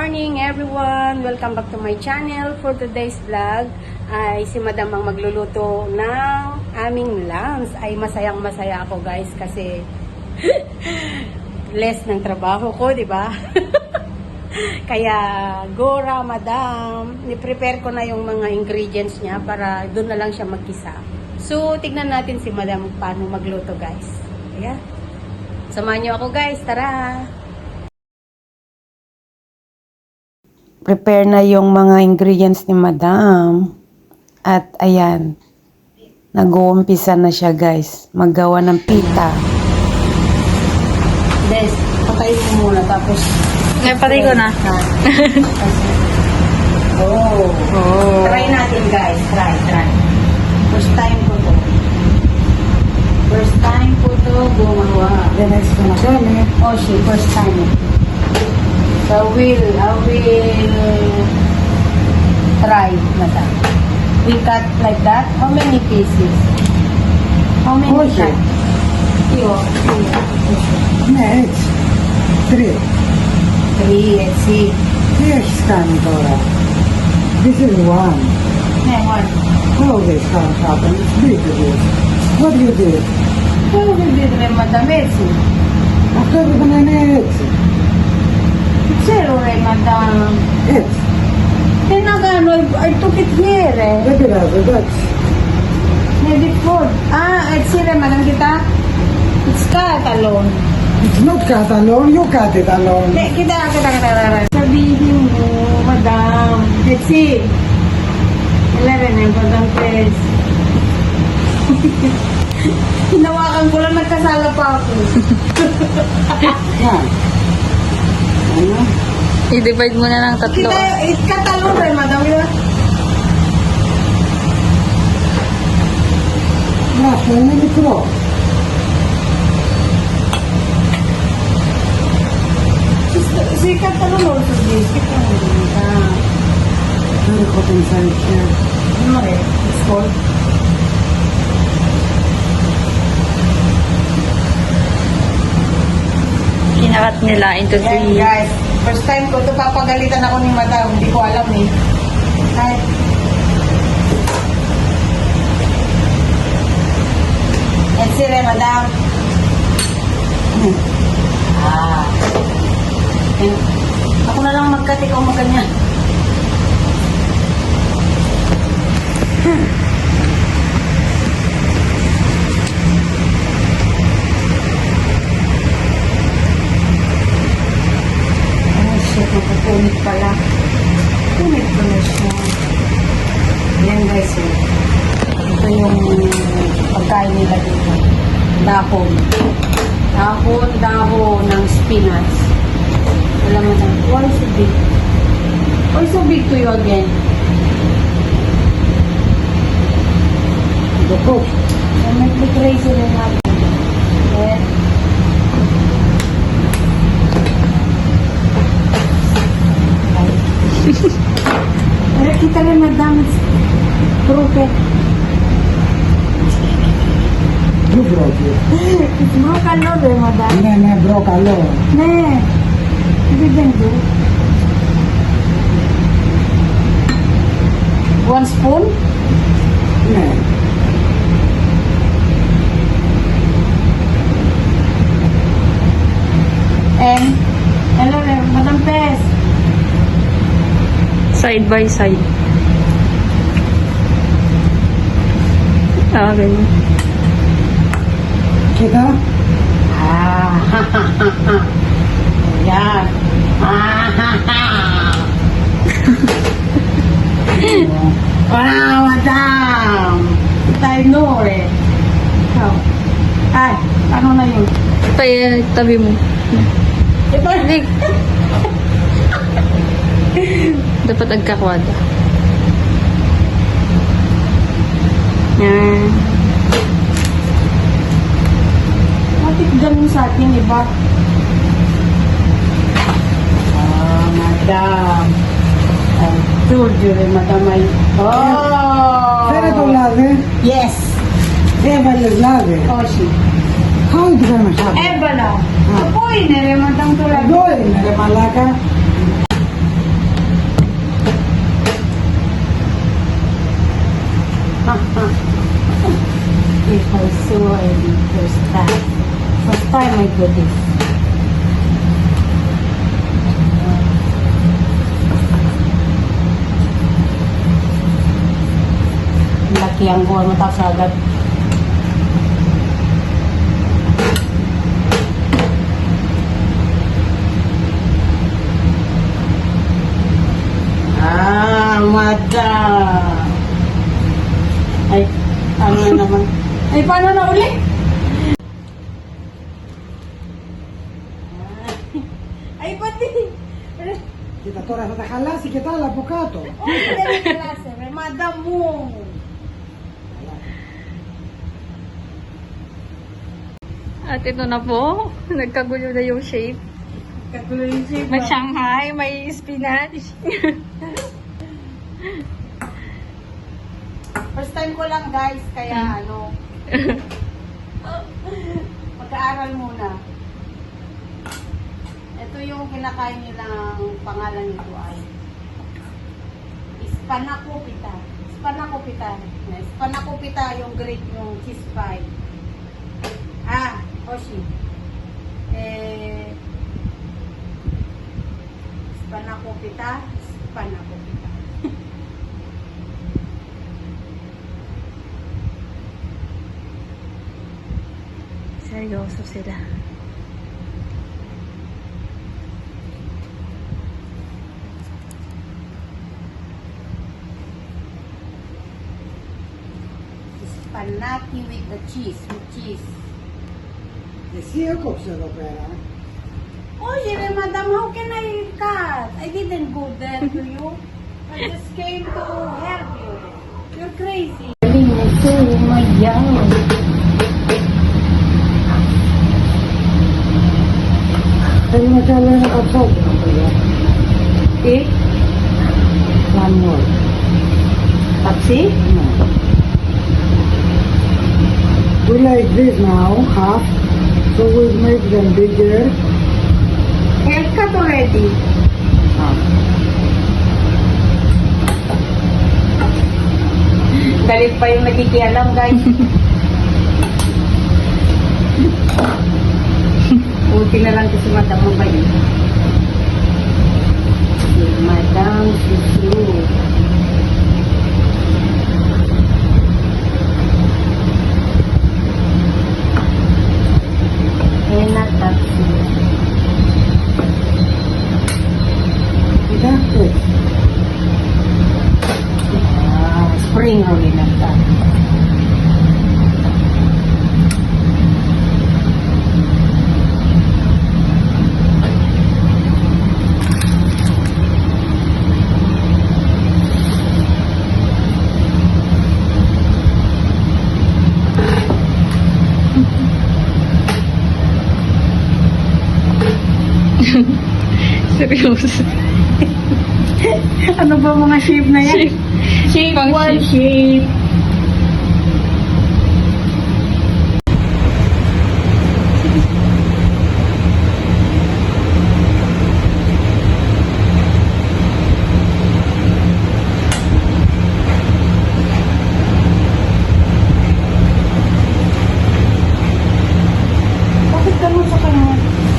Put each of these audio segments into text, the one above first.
Morning everyone! Welcome back to my channel. For today's vlog ay si Madam ang magluluto ng aming lunch. Ay masayang masaya ako guys kasi less ng trabaho ko, di ba? Kaya Gora, Madam, ni-prepare ko na yung mga ingredients niya para doon na lang siya magkisa. So, tignan natin si Madam paano magluto guys. Ayan. Samahan niyo ako guys, tara! Prepare na yung mga ingredients ni Madam. At ayan, nag-uumpisa na siya guys. Maggawa ng pita. Des, patayin mo muna tapos... Napatay ko na. oh. Oh. Try natin guys, try, try. First time ko to. First time ko to gumawa. The next one again, eh? Oh, she, first time. So, I will, I will try, madam. We cut like that. How many pieces? How many Okay. cut? Iyo, Next, three. Three, let's see. Here stand, Dora. This is one. Hey, one. How this can happen? It's this. What do you do? How we did re, madam? Etsi. After banana, it's, Zero re, madam. it's. Tinagano, I took it here eh. Regular, that's. Maybe food. Ah, etsi re, madam kita. It's cut alone. It's not cut alone, you cut it alone. Hindi, kita, kita, kita, kita. Sabihin mo, madam. Let's see. Eleven eh, madam Tess. Hinawakan ko lang, nagkasala pa ako. Yan. Ano? I-divide mo na ng tatlo. Kita, itkatalo rin, madam. Kita. Last one, let it go. Si katalo mo sa biscuit. Ah, Very hot inside here. ano rin? It's Kinakat nila into Yan, three. guys. First time ko ito papagalitan ako ni madam. Hindi ko alam eh. Ay. Yan sila, madam. Hmm. Ah. Yan. Ako na lang magkat, ikaw magkanya. Oh, shit. Napupunit pala. Punit ko na siya. Yan, guys. eh. Ito yung pagkain nila dito. Dahon. Dahon, dahon ng spinach. Alam mo na, why so big? Why so big to you again? The cook. Yan, may may crazy rin natin. Yan. Pero kita rin madam, it's crooked. You broke it. It's no color eh, madam. Ne, ne, broke alone. Ne, didn't do. One spoon? Ne. And, hello, eh, Madam Pes. Side by side. Ah, ganyan. Kita? Ah, Yan. Ah, wow, madam. Tayo no eh. Ikaw. Ay, ano na yun? Tay, tabi mo. Ito, Hindi. Dapat agkakwada. Yan. Bakit ganun sa atin, iba? Ah, madam. I told you, madam, I... Oh! Very to love it. Yes! Very love it. Oh, she. How it gonna happen? Eh, bala. Apoy, nere, madam, tulad. No, Uy, nagamalaga. If I saw any first time. Do this. Laki ang buwan mo tapos agad. Ah, madam. Ay, ano na naman. Ay, paano na uli? Ay, pati. Kita tora kita l'avvocato. Oh, dali klase. May madam mo. At ito na po. Nagkagulo na yung shape. Kagulo yung shape. May Shanghai, may spinach. First time ko lang guys, kaya ano. Pag-aaral muna. Ito yung kinakain nilang pangalan nito ay Spanakopita. Spanakopita. Spanakopita yung great yung cheese pie. Ah, Oshi. Eh, Spanakopita. Spanakopita. Seryoso sila. Spanaki with the cheese, with cheese. E io cosa l'opera? Oh, Jere, madam, how can I cut? I didn't go there to you. I just came to help you. You're crazy. Galing ito, umayaw. Per una cella a poco, non so. Okay? One more. Tapsi? No. We like this now, half, so we make them bigger. Haircut already. Half. Galit pa yung nakikialam, guys. Buti na lang kasi madam mo ba yun? Madam Susu. Hena Tatsu. That's it. Ah, spring roll Seryoso. Ano ba mga shape na yan? Shape. Shape ang One shape. shape. Bakit ganun sa kanya?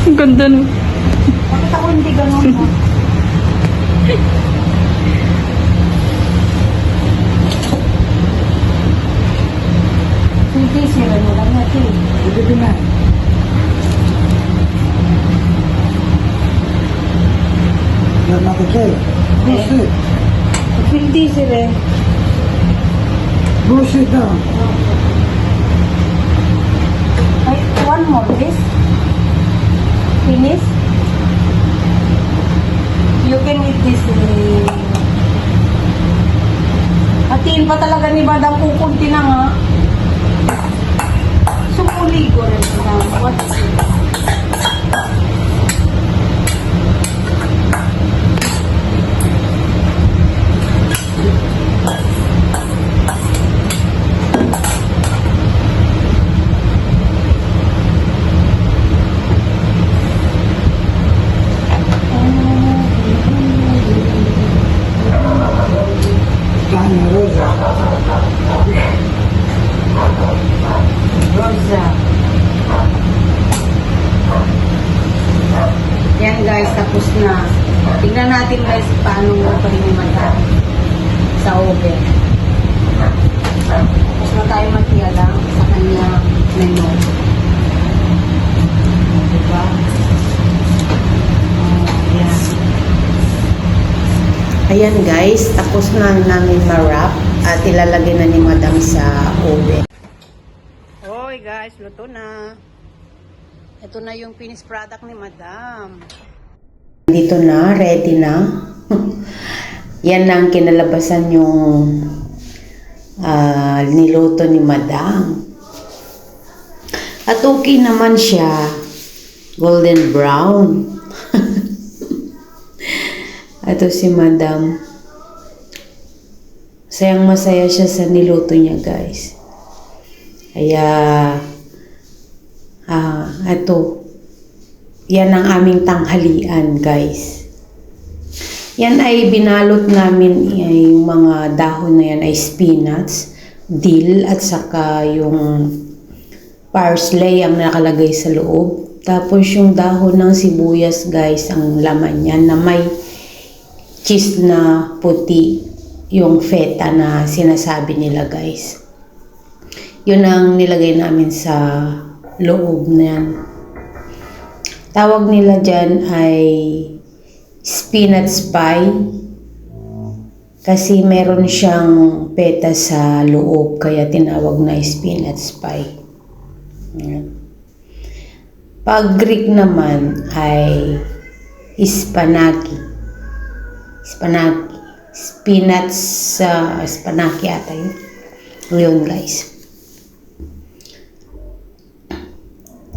Ang ganda no. Bakit ako hindi ganun mo? Hindi, sira mo lang natin. Pwede din na. You're not okay. Push it. Hindi, sira. Push it down. Ay, one more, this. Finish. You can eat this. Eh. Hatiin pa talaga ni Badang kung kunti na nga. Sumuli ko rin na. What's it? Natin guys paano ito yung mata sa oven. Tapos na tayo magkialam sa kanyang menu. Diba? Oh, yan. Ayan guys, tapos na namin ma-wrap at ilalagay na ni Madam sa oven. Hoy guys, luto na. Ito na yung finished product ni Madam. Dito na, ready na. Yan na ang kinalabasan yung ah, niluto ni Madam. At okay naman siya. Golden brown. Ito si Madam. Sayang masaya siya sa niluto niya, guys. Kaya, ah, ito. Yan ang aming tanghalian, guys. Yan ay binalot namin yung mga dahon na yan ay spinach, dill, at saka yung parsley ang nakalagay sa loob. Tapos yung dahon ng sibuyas, guys, ang laman niyan na may cheese na puti yung feta na sinasabi nila guys. Yun ang nilagay namin sa loob na yan. Tawag nila dyan ay spinach pie kasi meron siyang peta sa loob kaya tinawag na spinach pie. Yan. Pag Greek naman ay ispanaki. Spanaki. Spinach sa spanaki ata yun. Yun guys.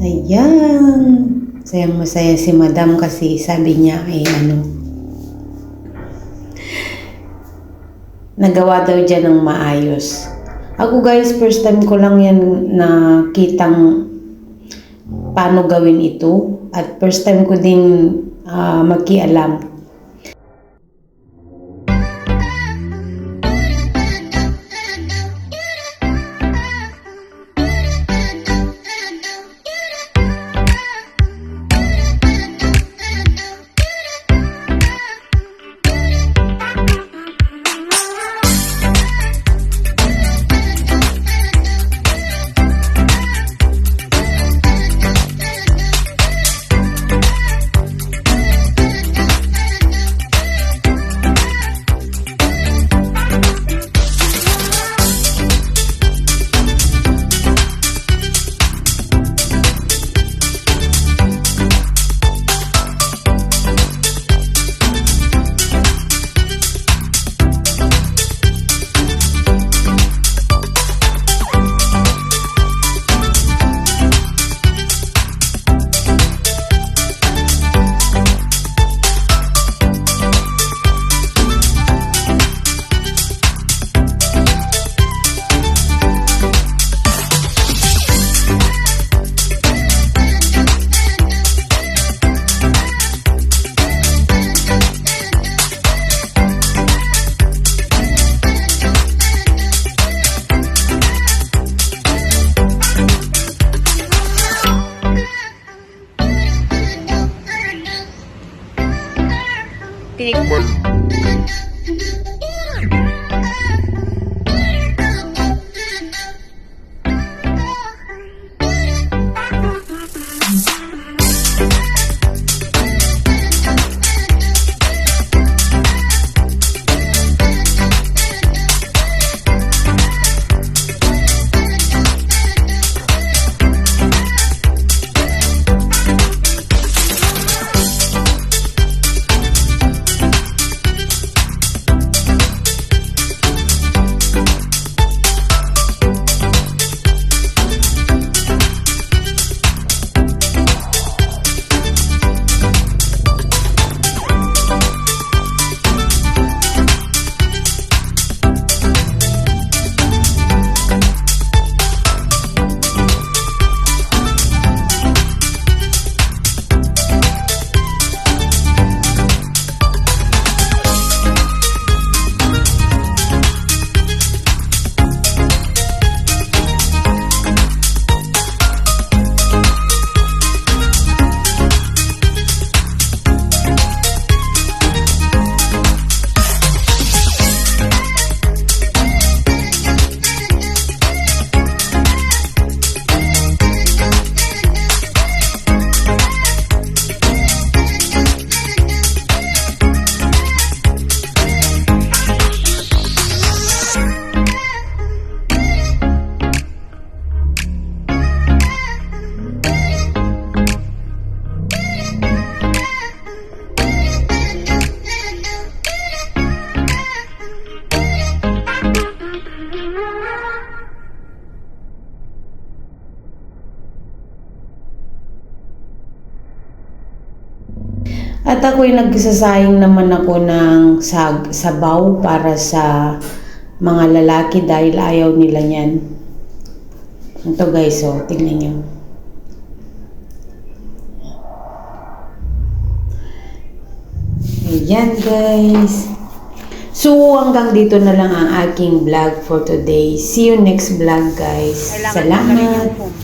Ayan. Sayang masaya si madam kasi sabi niya ay ano. Nagawa daw dyan ng maayos. Ako guys, first time ko lang yan nakitang paano gawin ito. At first time ko din ah, magkialam click করুন At ako'y nagsasayang naman ako ng sag, sabaw para sa mga lalaki dahil ayaw nila yan. Ito guys, oh, tignan nyo. Ayan guys. So hanggang dito na lang ang aking vlog for today. See you next vlog guys. Salamat.